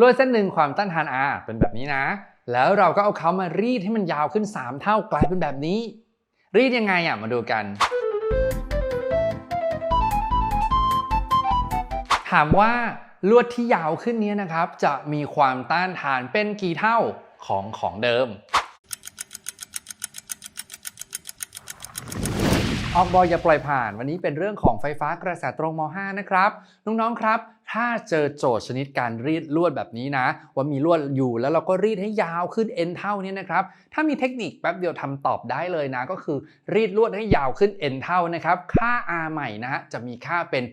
ลวดเส้นหนึ่งความต้านทาน R เป็นแบบนี้นะ แล้วเราก็เอาเขามารีดให้มันยาวขึ้น 3 เท่ากลายเป็นแบบนี้ รีดยังไงอะมาดูกัน ถามว่าลวดที่ยาวขึ้นนี้นะครับ จะมีความต้านทานเป็นกี่เท่าของของเดิม ออกบอยอย่าปล่อยผ่าน วันนี้เป็นเรื่องของไฟฟ้ากระแสตรงม .5 นะครับ น้องๆครับ ถ้าเจอโจทย์ชนิดการรีดลวดแบบนี้นะ ว่ามีลวดอยู่แล้วเราก็รีดให้ยาวขึ้น n เท่านี้นะครับ ถ้ามีเทคนิคแป๊บเดียวทำตอบได้เลยนะ ก็คือรีดลวดให้ยาวขึ้น n เท่านะครับ ค่า r ใหม่นะฮะจะมีค่าเป็น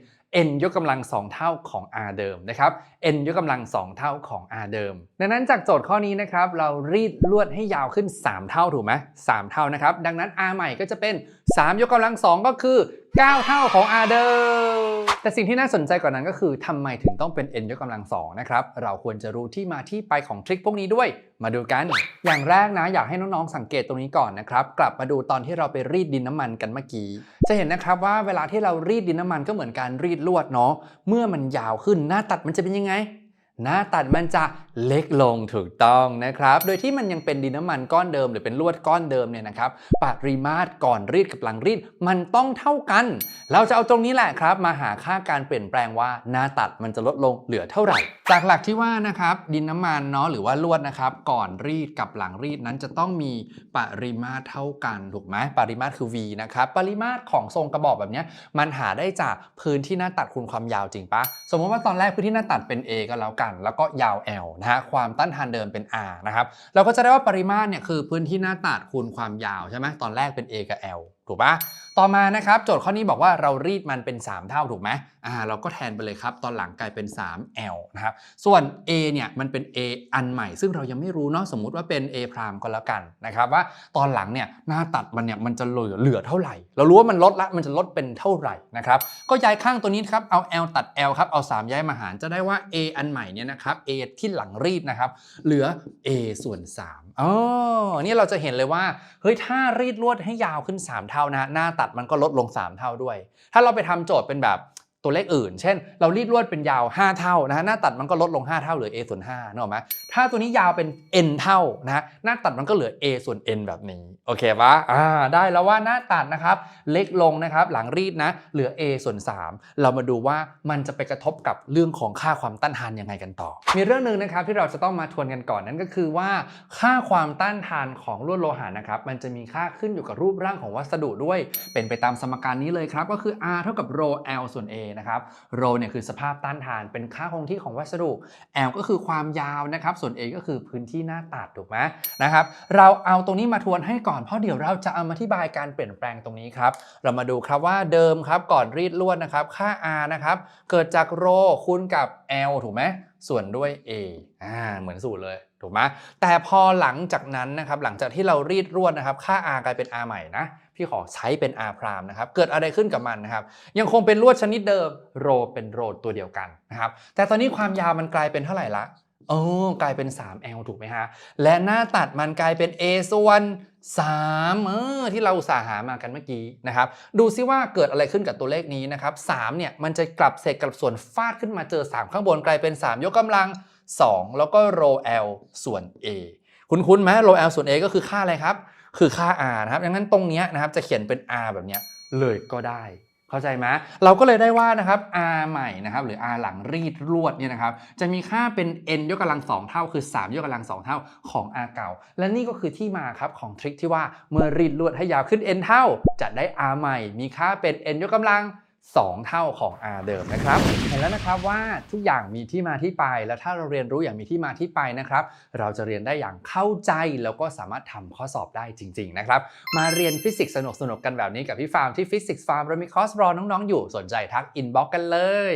n ยกกำลัง 2 เท่าของ r เดิมนะครับ n ยกกำลัง 2 เท่าของ r เดิม ดังนั้นจากโจทย์ข้อนี้นะครับเรารีดลวดให้ยาวขึ้น 3 เท่าถูกไหม3เท่านะครับ ดังนั้น r ใหม่ก็จะเป็น 3 ยกกำลัง 2 ก็คือ 9 เท่าของ r เดิมแต่สิ่งที่น่าสนใจกว่านั้นก็คือทำไมถึงต้องเป็น n ยกกำลัง2นะครับ เราควรจะรู้ที่มาที่ไปของทริคพวกนี้ด้วย มาดูกัน อย่างแรกนะอยากให้น้องๆสังเกตตรงนี้ก่อนนะครับ กลับมาดูตอนที่เราไปรีดดินน้ำมันกันเมื่อกี้ จะเห็นนะครับว่าเวลาที่เรารีดดินน้ำมันก็เหมือนการรีดลวดเนาะ เมื่อมันยาวขึ้นหน้าตัดมันจะเป็นยังไง หน้าตัดมันจะเล็กลงถูกต้องนะครับ โดยที่มันยังเป็นดินน้ำมันก้อนเดิม หรือเป็นลวดก้อนเดิมเนี่ยนะครับ ปริมาตรก่อนรีดกับหลังรีดมันต้องเท่ากัน เราจะเอาตรงนี้แหละครับ มาหาค่าการเปลี่ยนแปลงว่าหน้าตัดมันจะลดลงเหลือเท่าไหร่ จากหลักที่ว่านะครับดินน้ำมันเนาะหรือว่าลวดนะครับ ก่อนรีดกับหลังรีดนั้นจะต้องมีปริมาตรเท่ากันถูกไหมปริมาตรคือ v นะครับปริมาตรของทรงกระบอกแบบนี้มันหาได้จากพื้นที่หน้าตัดคูณความยาวจริงปะสมมติว่าตอนแรกพื้นที่หน้าตัดเป็น a ก็แล้วกันกัน แล้วก็ยาว l นะฮะความต้านทานเดิมเป็น r นะครับเราก็จะได้ว่าปริมาตรเนี่ยคือพื้นที่หน้าตัดคูณความยาวใช่ไหมตอนแรกเป็น a กับ l ถูกปะ ต่อมานะครับโจทย์ข้อนี้บอกว่าเรารีดมันเป็น 3 เท่าถูกไหมอ่าเราก็แทนไปเลยครับ ตอนหลังกลายเป็น 3l นะครับ ส่วน a เนี่ยมันเป็น a อันใหม่ ซึ่งเรายังไม่รู้เนาะสมมุติว่าเป็น a พรามก็แล้วกันนะครับว่าตอนหลังเนี่ยหน้าตัดมันเนี่ยมันจะเหลือเหลือเท่าไหร่ เรารู้ว่ามันลดละมันจะลดเป็นเท่าไหร่นะครับก็ย้ายข้างตัวนี้ครับเอา l ตัด l ครับเอา 3 ย้ายมาหารจะได้ว่า a อันใหม่เนี่ยนะครับ a ที่หลังรีดนะครับเหลือ a ส่วน3อ๋อนี่เราจะเห็นเลยว่าเฮ้ยถ้ารีดลวดให้ยาวขึ้น 3 เท่านะหน้าตัดมันก็ลดลง 3 เท่าด้วย ถ้าเราไปทำโจทย์เป็นแบบ ตัวเลขอื่น เช่น เรารีดลวดเป็นยาว 5 เท่านะฮะหน้าตัดมันก็ลดลง 5 เท่าเหลือ a ส่วน5นึกออกไหมถ้าตัวนี้ยาวเป็น n เท่านะฮะหน้าตัดมันก็เหลือ a ส่วน n แบบนี้โอเคปะอ่าได้แล้วว่าหน้าตัดนะครับเล็กลงนะครับหลังรีดนะเหลือ a ส่วน 3 เรามาดูว่ามันจะไปกระทบกับเรื่องของค่าความต้านทานยังไงกันต่อ มีเรื่องหนึ่งนะครับที่เราจะต้องมาทวนกันก่อนนั่นก็คือว่า ค่าความต้านทานของลวดโลหะนะครับมันจะมีค่าขึ้นอยู่กับรูปร่างของวัสดุด้วย เป็นไปตามสมการนี้เลยครับก็คือ r เท่ากับ rho l ส่วน a นะครับโรเนี่ยคือสภาพต้านทานเป็นค่าคงที่ของวัสดุ l ก็คือความยาวนะครับ ส่วน a ก็คือพื้นที่หน้าตัดถูกไหมนะครับ เราเอาตรงนี้มาทวนให้ก่อนเพราะเดี๋ยวเราจะเอามาอธิบายการเปลี่ยนแปลงตรงนี้ครับ เรามาดูครับว่าเดิมครับก่อนรีดลวดนะครับ ค่า r นะครับเกิดจากโรคูณกับ l ถูกไหม ส่วนด้วย a อ่าเหมือนสูตรเลยถูกไหมแต่พอหลังจากนั้นนะครับหลังจากที่เรารีดรวดนะครับค่า r กลายเป็น r ใหม่นะพี่ขอใช้เป็น r พรามนะครับเกิดอะไรขึ้นกับมันนะครับยังคงเป็นลวดชนิดเดิมโรเป็นโรตัวเดียวกันนะครับแต่ตอนนี้ความยาวมันกลายเป็นเท่าไหร่ละ โอ้กลายเป็น 3l ถูกไหมฮะ และหน้าตัดมันกลายเป็น a ส่วน3เออที่เราอุตสาห์หามากันเมื่อกี้นะครับ ดูซิว่าเกิดอะไรขึ้นกับตัวเลขนี้นะครับ3เนี่ยมันจะกลับเศษกลับส่วนฟาดขึ้นมาเจอ 3 ข้างบนกลายเป็น 3 ยกกำลัง 2 แล้วก็โร l ส่วน a คุณคุ้นไหมโร l ส่วน a ก็คือค่าอะไรครับ คือค่า r นะครับดังนั้นตรงนี้นะครับจะเขียนเป็น r แบบนี้เลยก็ได้ เข้าใจไหมเราก็เลยได้ว่านะครับ r ใหม่นะครับหรือ r หลังรีดรวดเนี่ยนะครับจะมีค่าเป็น n ยกกำลัง2เท่าคือ 3 ยกกำลัง2เท่าของ r เก่า และนี่ก็คือที่มาครับของทริคที่ว่าเมื่อรีดรวดให้ยาวขึ้น n เท่า จะได้ r ใหม่ มีค่าเป็น n ยกกำลัง 2 เท่าของ r เดิมนะครับ เห็นแล้วนะครับว่าทุกอย่างมีที่มาที่ไป และถ้าเราเรียนรู้อย่างมีที่มาที่ไปนะครับ เราจะเรียนได้อย่างเข้าใจแล้วก็สามารถทำข้อสอบได้จริง ๆ นะครับ มาเรียนฟิสิกส์สนุกๆกันแบบนี้กับพี่ฟาร์มที่ฟิสิกส์ฟาร์มเรามีคอร์สรอน้อง ๆ อยู่สนใจทักอินบ็อกกันเลย